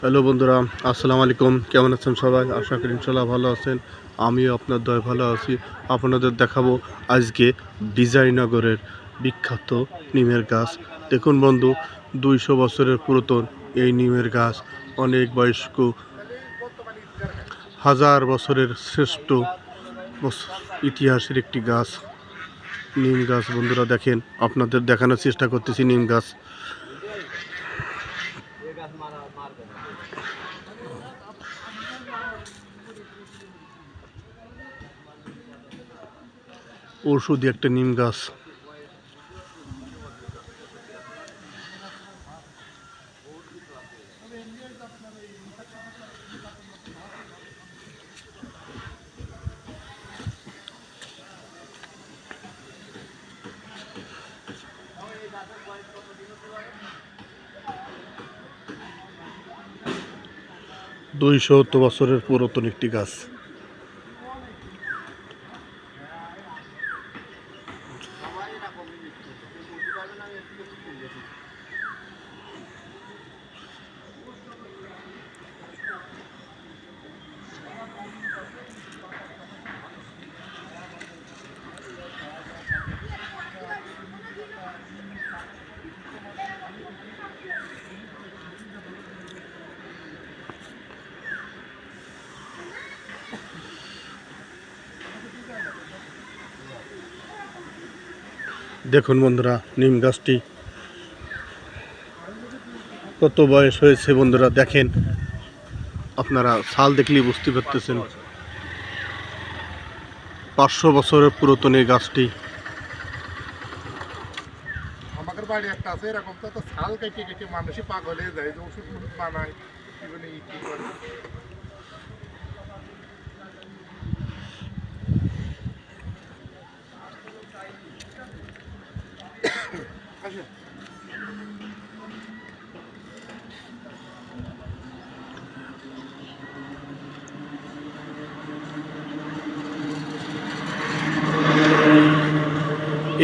Hello বন্ধুরা, আসসালামু আলাইকুম। কেমন আছেন সবাই? আশা করি ইনশাল্লাহ ভালো আছেন। আমিও আপনার দয় ভালো আছি। আপনাদের দেখাবো আজকে ডিজাইনগরের বিখ্যাত নিমের গাছ। দেখুন বন্ধু, দুইশো বছরের পুরাতন এই নিমের গাছ। অনেক বয়স্ক, হাজার বছরের শ্রেষ্ঠ ইতিহাসের একটি গাছ। নিম গাছ বন্ধুরা দেখেন, আপনাদের দেখানোর চেষ্টা করতেছি নিম গাছ। ঔষধি একটা নিম গাছ। দুইশো বছরের পুরাতন একটি গাছ। টাকা কমে দিচ্ছি বলতে পারবেন আমি একটু কিছু কমিয়ে দিচ্ছি দেখুন বন্ধুরা, নিম গাছটি কত বয়স হয়েছে বন্ধুরা, দেখেন। আপনারা সাল দেখলেই বুঝতে পারতেছেন। পাঁচশো বছরের পুরাতন এই গাছটি। আমাদের বাড়ি একটা আছে, এরকম তো ছাল কেটে মানুষই পাগল হয়ে যায় ওষুধ বানায়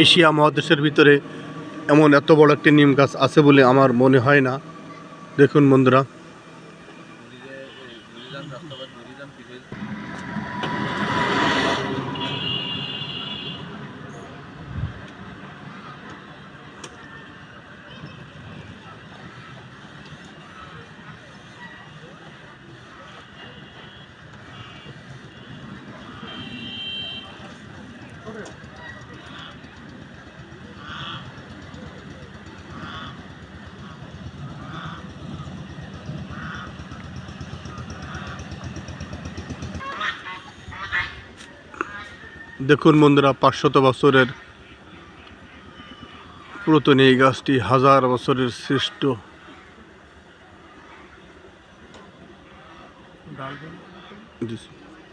এশিয়া মহাদেশের ভিতরে এমন এত বড় একটি নিম গাছ আছে বলে আমার মনে হয় না। দেখুন বন্ধুরা। দেখুন বন্ধুরা পাঁচশত বছরের পুরাতন এই গাছটি হাজার বছরের শ্রেষ্ঠ জি।